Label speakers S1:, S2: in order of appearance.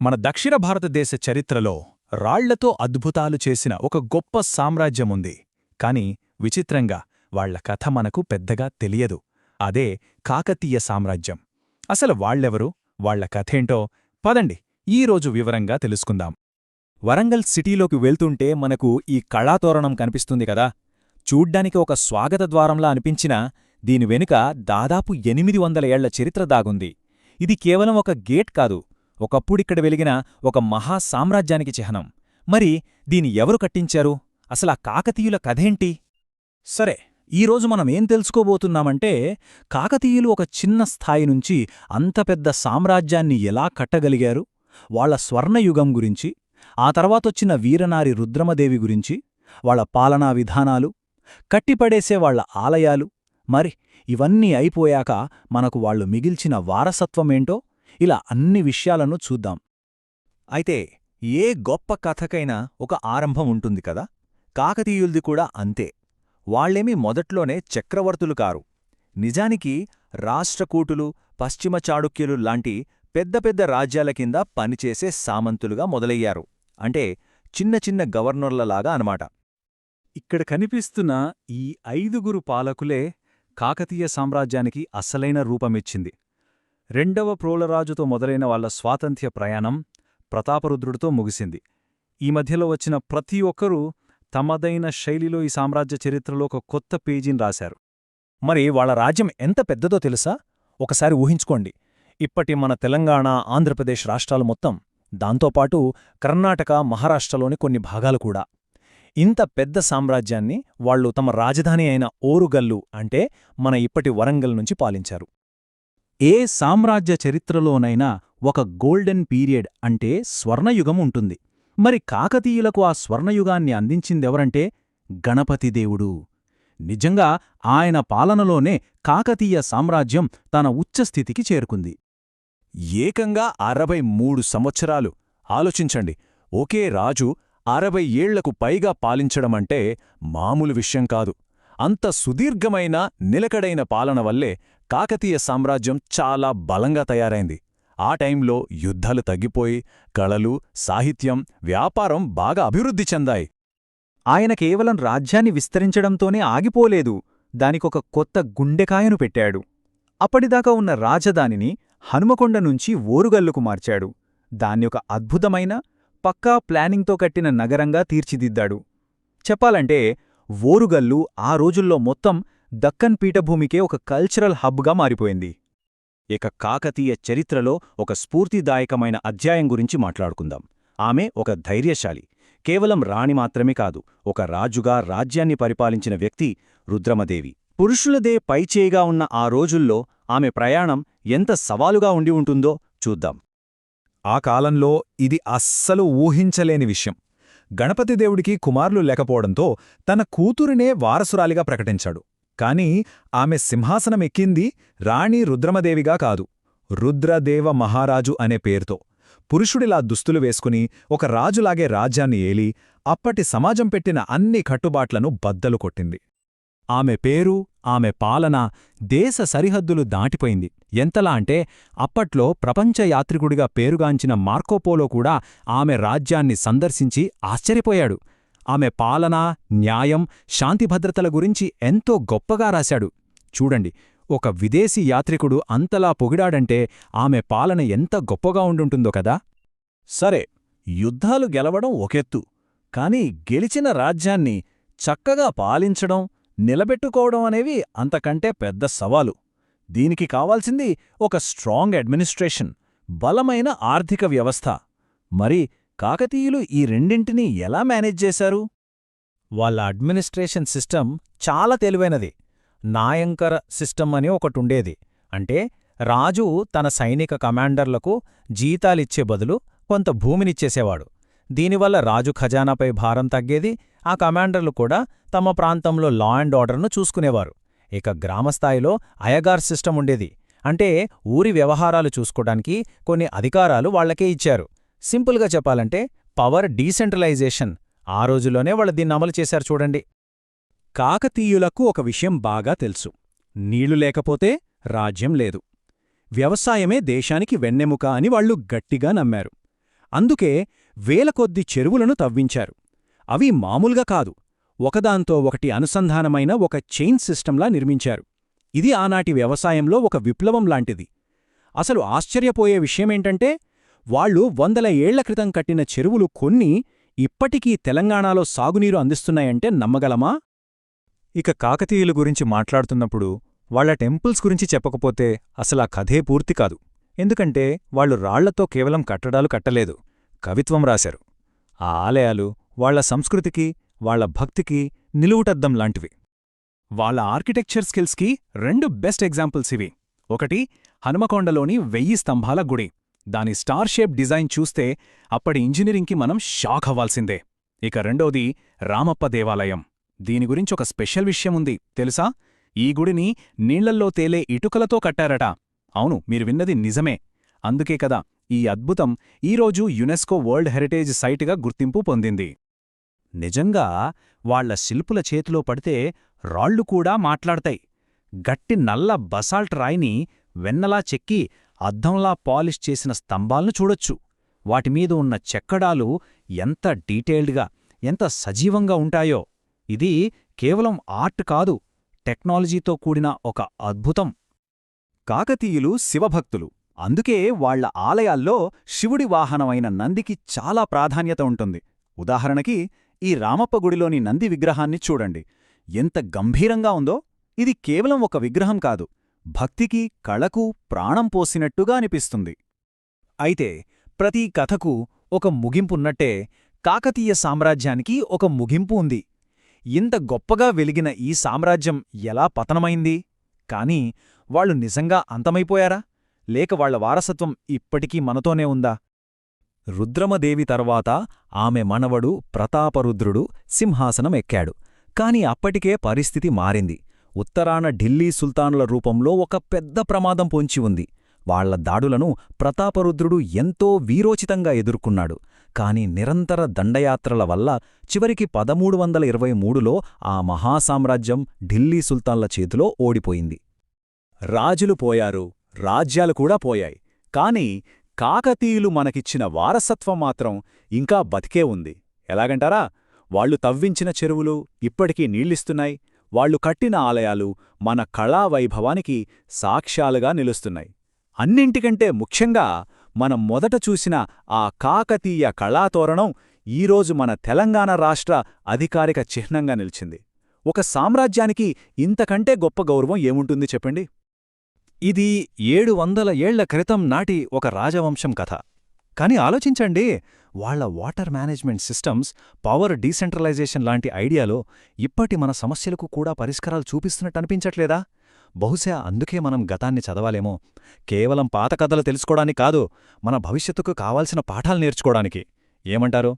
S1: మన దక్షిణ భారతదేశ చరిత్రలో రాళ్ళతో అద్భుతాలు చేసిన ఒక గొప్ప సామ్రాజ్యముంది. కాని విచిత్రంగా వాళ్ళ కథ మనకు పెద్దగా తెలియదు. అదే కాకతీయ సామ్రాజ్యం. అసలు వాళ్ళెవరు వాళ్ళ కథేంటో? పదండి ఈరోజు వివరంగా తెలుసుకుందాం.
S2: వరంగల్ సిటీలోకి వెళ్తుంటే మనకు ఈ కళాతోరణం కనిపిస్తుంది కదా. చూడ్డానికి ఒక స్వాగత ద్వారంలా అనిపించినా దీని వెనుక దాదాపు ఎనిమిది వందల ఏళ్ళ చరిత్ర దాగుంది. ఇది కేవలం ఒక గేట్ కాదు ఒకప్పుడిక్కడ వెలిగిన ఒక మహా సామ్రాజ్యానికి చిహ్నం. మరి దీని ఎవరు కట్టించారు? అసలా కాకతీయుల కథేంటి?
S1: సరే ఈరోజు మనం ఏం తెలుసుకోబోతున్నామంటే కాకతీయులు ఒక చిన్న స్థాయి నుంచి అంత పెద్ద సామ్రాజ్యాన్ని ఎలా కట్టగలిగారు? వాళ్ళ స్వర్ణయుగం గురించి ఆ తర్వాతొచ్చిన వీరనారి రుద్రమదేవి గురించి వాళ్ళ పాలనా విధానాలు కట్టిపడేసే వాళ్ళ ఆలయాలు. మరి ఇవన్నీ అయిపోయాక మనకు వాళ్ళు మిగిల్చిన వారసత్వమేంటో ఇలా అన్ని విషయాలను చూద్దాం.
S2: అయితే ఏ గొప్ప కథకైనా ఒక ఆరంభం ఉంటుంది కదా? కాకతీయుల్ది కూడా అంతే. వాళ్ళేమీ మొదట్లోనే చక్రవర్తులు కారు. నిజానికి రాష్ట్రకూటులు పశ్చిమ చాళుక్యులు లాంటి పెద్ద పెద్ద రాజ్యాల కింద పనిచేసే సామంతులుగా మొదలయ్యారు. అంటే చిన్న చిన్న గవర్నర్లలాగా అనమాట.
S1: ఇక్కడ కనిపిస్తున్న ఈ ఐదుగురు పాలకులే కాకతీయ సామ్రాజ్యానికి అసలైన రూపమిచ్చింది. రెండవ ప్రోలరాజుతో మొదలైన వాళ్ళ స్వాతంత్ర్య ప్రయాణం ప్రతాపరుద్రుడితో ముగిసింది. ఈ మధ్యలో వచ్చిన ప్రతి ఒక్కరూ తమదైన శైలిలో ఈ సామ్రాజ్య చరిత్రలో ఒక కొత్త పేజీని రాశారు.
S2: మరి వాళ్ళ రాజ్యం ఎంత పెద్దదో తెలుసా? ఒకసారి ఊహించుకోండి. ఇప్పటి మన తెలంగాణ ఆంధ్రప్రదేశ్ రాష్ట్రాలు మొత్తం దాంతోపాటు కర్ణాటక మహారాష్ట్రలోని కొన్ని భాగాలు కూడా. ఇంత పెద్ద సామ్రాజ్యాన్ని వాళ్ళు తమ రాజధాని అయిన ఓరుగల్లు అంటే మన ఇప్పటి వరంగల్ నుంచి పాలించారు.
S1: ఏ సామ్రాజ్య చరిత్రలోనైనా ఒక గోల్డెన్ పీరియడ్ అంటే స్వర్ణయుగం ఉంటుంది. మరి కాకతీయులకు ఆ స్వర్ణయుగాన్ని అందించిందెవరంటే గణపతిదేవుడు నిజంగా ఆయన పాలనలోనే కాకతీయ సామ్రాజ్యం తన ఉచ్చస్థితికి చేరుకుంది.
S2: ఏకంగా అరవై మూడు సంవత్సరాలు. ఆలోచించండి ఒకే రాజు అరవై ఏళ్ళకు పైగా పాలించడమంటే మామూలు విషయం కాదు. అంత సుదీర్ఘమైన నిలకడైన పాలన వల్లే కాకతీయ సామ్రాజ్యం చాలా బలంగా తయారైంది. ఆ టైంలో యుద్ధాలు తగ్గిపోయి కళలు సాహిత్యం వ్యాపారం బాగా అభివృద్ధి చెందాయి.
S1: ఆయన కేవలం రాజ్యాన్ని విస్తరించడంతోనే ఆగిపోలేదు. దానికొక కొత్త గుండెకాయను పెట్టాడు. అప్పటిదాకా ఉన్న రాజధానిని హనుమకొండ నుంచి ఓరుగల్లుకు మార్చాడు. దాన్ని ఒక అద్భుతమైన పక్కా ప్లానింగ్తో కట్టిన నగరంగా తీర్చిదిద్దాడు. చెప్పాలంటే ఓరుగల్లు ఆ రోజుల్లో మొత్తం దక్కన్ పీఠభూమికే ఒక కల్చరల్ హబ్గా మారిపోయింది.
S2: ఇక కాకతీయ చరిత్రలో ఒక స్ఫూర్తిదాయకమైన అధ్యాయం గురించి మాట్లాడుకుందాం. ఆమె ఒక ధైర్యశాలి. కేవలం రాణి మాత్రమే కాదు ఒక రాజుగా రాజ్యాన్ని పరిపాలించిన వ్యక్తి రుద్రమదేవి. పురుషులదే పైచేయిగా ఉన్న ఆ రోజుల్లో ఆమె ప్రయాణం ఎంత సవాలుగా ఉండి ఉంటుందో చూద్దాం.
S1: ఆ కాలంలో ఇది అస్సలు ఊహించలేని విషయం. గణపతిదేవుడికి కుమారులు లేకపోవడంతో తన కూతురినే వారసురాలిగా ప్రకటించాడు. కాని ఆమె సింహాసనమెక్కింది రాణి రుద్రమదేవిగా కాదు. రుద్రదేవ మహారాజు అనే పేరుతో. పురుషుడిలా దుస్తులు వేసుకుని ఒక రాజులాగే రాజ్యాన్ని ఏలి అప్పటి సమాజం పెట్టిన అన్ని కట్టుబాట్లను బద్దలు కొట్టింది. ఆమె పేరు ఆమె పాలన దేశ సరిహద్దులు దాటిపోయింది. ఎంతలా అంటే అప్పట్లో ప్రపంచ యాత్రికుడిగా పేరుగాంచిన మార్కోపోలో కూడా ఆమె రాజ్యాన్ని సందర్శించి ఆశ్చర్యపోయాడు. ఆమె పాలన న్యాయం శాంతిభద్రతల గురించి ఎంతో గొప్పగా రాశాడు. చూడండి ఒక విదేశీ యాత్రికుడు అంతలా పొగిడాడంటే ఆమె పాలన ఎంత గొప్పగా ఉండుంటుందో కదా?
S2: సరే యుద్ధాలు గెలవడం ఒకెత్తు. కాని గెలిచిన రాజ్యాన్ని చక్కగా పాలించడం నిలబెట్టుకోవడం అనేవి అంతకంటే పెద్ద సవాలు. దీనికి కావాల్సింది ఒక స్ట్రాంగ్ అడ్మినిస్ట్రేషన్ బలమైన ఆర్థిక వ్యవస్థ. మరి కాకతీయులు ఈ రెండింటినీ ఎలా మేనేజ్ చేశారు? వాళ్ళ అడ్మినిస్ట్రేషన్ సిస్టమ్ చాలా తెలివైనది. నాయంకర సిస్టమ్ అని ఒకటుండేది అంటే రాజు తన సైనిక కమాండర్లకు జీతాలిచ్చే బదులు కొంత భూమినిచ్చేసేవాడు. దీనివల్ల రాజు ఖజానాపై భారం తగ్గేది ఆ కమాండర్లు కూడా తమ ప్రాంతంలో లా అండ్ ఆర్డర్ను చూసుకునేవారు. ఇక గ్రామస్థాయిలో అయగార్ సిస్టమ్ ఉండేది. అంటే ఊరి వ్యవహారాలు చూసుకోడానికి కొన్ని అధికారాలు వాళ్ళకే ఇచ్చారు. సింపుల్గా చెప్పాలంటే పవర్ డీసెంట్రలైజేషన్. ఆ రోజుల్లోనే వాళ్ళు దీన్ని అమలు చేశారు చూడండి.
S1: కాకతీయులకు ఒక విషయం బాగా తెలుసు. నీళ్ళు లేకపోతే రాజ్యం లేదు. వ్యవసాయమే దేశానికి వెన్నెముక అని వాళ్ళు గట్టిగా నమ్మారు.
S3: అందుకే వేల కొద్ది చెరువులను తవ్వించారు. అవి మామూలుగా కాదు ఒకదాంతో ఒకటి అనుసంధానమైన ఒక చైన్ సిస్టంలా నిర్మించారు. ఇది ఆనాటి వ్యవసాయంలో ఒక విప్లవం లాంటిది. అసలు ఆశ్చర్యపోయే విషయమేంటంటే వాళ్ళు వందల ఏళ్ళ క్రితం కట్టిన చెరువులు కొన్ని ఇప్పటికీ తెలంగాణలో సాగునీరు అందిస్తున్నాయంటే నమ్మగలమా?
S1: ఇక కాకతీయుల గురించి మాట్లాడుతున్నప్పుడు వాళ్ళ టెంపుల్స్ గురించి చెప్పకపోతే అసలా కథే పూర్తి కాదు. ఎందుకంటే వాళ్ళు రాళ్ళతో కేవలం కట్టడాలు కట్టలేదు కవిత్వం రాశారు. ఆ ఆలయాలు వాళ్ళ సంస్కృతికి వాళ్ళ భక్తికి నిలువుటద్దం లాంటివి.
S3: వాళ్ళ ఆర్కిటెక్చర్ స్కిల్స్కి రెండు బెస్ట్ ఎగ్జాంపుల్స్ ఇవి. ఒకటి హనుమకొండలోని వెయ్యి స్తంభాల గుడి. దాని స్టార్ షేప్ డిజైన్ చూస్తే అప్పటి ఇంజనీరింగ్కి మనం షాక్ అవ్వాల్సిందే. ఇక రెండోది రామప్ప దేవాలయం. దీని గురించి ఒక స్పెషల్ విషయం ఉంది తెలుసా? ఈ గుడిని నీళ్ళల్లో తేలే ఇటుకలతో కట్టారట. అవును మీరు విన్నది నిజమే. అందుకే కదా ఈ అద్భుతం ఈరోజు యునెస్కో వరల్డ్ హెరిటేజ్ సైట్గా గుర్తింపు పొందింది. నిజంగా వాళ్ళ శిల్పుల చేతిలో పడితే రాళ్ళు కూడా మాట్లాడతాయి. గట్టి నల్ల బసాల్ట్ రాయిని వెన్నలా చెక్కి అద్దంలా పాలిష్ చేసిన స్తంభాలను చూడొచ్చు. వాటిమీద ఉన్న చెక్కడాలు ఎంత డీటెయిల్డ్గా ఎంత సజీవంగా ఉంటాయో. ఇది కేవలం ఆర్ట్ కాదు టెక్నాలజీతో కూడిన ఒక అద్భుతం. కాకతీయులు శివభక్తులు. అందుకే వాళ్ళ ఆలయాల్లో శివుడి వాహనమైన నందికి చాలా ప్రాధాన్యత ఉంటుంది. ఉదాహరణకి ఈ రామప్ప గుడిలోని నంది విగ్రహాన్ని చూడండి. ఎంత గంభీరంగా ఉందో. ఇది కేవలం ఒక విగ్రహం కాదు. భక్తికి కళకు ప్రాణం పోసినట్టుగా అనిపిస్తుంది. అయితే ప్రతి కథకు ఒక ముగింపున్నట్టే కాకతీయ సామ్రాజ్యానికి ఒక ముగింపు ఉంది. ఇంత గొప్పగా వెలిగిన ఈ సామ్రాజ్యం ఎలా పతనమైంది? కాని వాళ్ళు నిజంగా అంతమైపోయారా? లేక వాళ్ళ వారసత్వం ఇప్పటికీ మనతోనే ఉందా? రుద్రమదేవి తర్వాత ఆమె మనవడు ప్రతాపరుద్రుడు సింహాసనం ఎక్కాడు కాని అప్పటికే పరిస్థితి మారింది. ఉత్తరాన ఢిల్లీ సుల్తానుల రూపంలో ఒక పెద్ద ప్రమాదం పొంచి ఉంది. వాళ్ళ దాడులను ప్రతాపరుద్రుడు ఎంతో వీరోచితంగా ఎదుర్కొన్నాడు. కాని నిరంతర దండయాత్రల వల్ల చివరికి పదమూడు వందల ఇరవై మూడులో ఆ మహాసామ్రాజ్యం ఢిల్లీ సుల్తాన్ల చేతిలో ఓడిపోయింది. రాజులు పోయారు. రాజ్యాలు కూడా పోయాయి. కాని కాకతీయులు మనకిచ్చిన వారసత్వం మాత్రం ఇంకా బతికే ఉంది. ఎలాగంటారా? వాళ్ళు తవ్వించిన చెరువులు ఇప్పటికీ నీళ్ళిస్తున్నాయి వాళ్ళు కట్టిన ఆలయాలు మన కళా వైభవానికి సాక్ష్యాలుగా నిలుస్తున్నాయి. అన్నింటికంటే ముఖ్యంగా మనం మొదట చూసిన ఆ కాకతీయ కళాతోరణం ఈరోజు మన తెలంగాణ రాష్ట్ర అధికారిక చిహ్నంగా నిలిచింది. ఒక సామ్రాజ్యానికి ఇంతకంటే గొప్ప గౌరవం ఏముంటుంది చెప్పండి? ఇది ఏడు వందల ఏళ్ళ క్రితం నాటి ఒక రాజవంశం కథ. కానీ ఆలోచించండి వాళ్ళ water management systems power decentralization లాంటి ఐడియాలో ఇప్పటి మన సమస్యలకు కూడా పరిష్కారాలు చూపిస్తున్నట్టు అనిపించట్లేదా? బహుశా అందుకే మనం గతాన్ని చదవాలేమో. కేవలం పాత కథలు తెలుసుకోవడానికి కాదు మన భవిష్యత్తుకు కావాల్సిన పాఠాలు నేర్చుకోవడానికి. ఏమంటారు?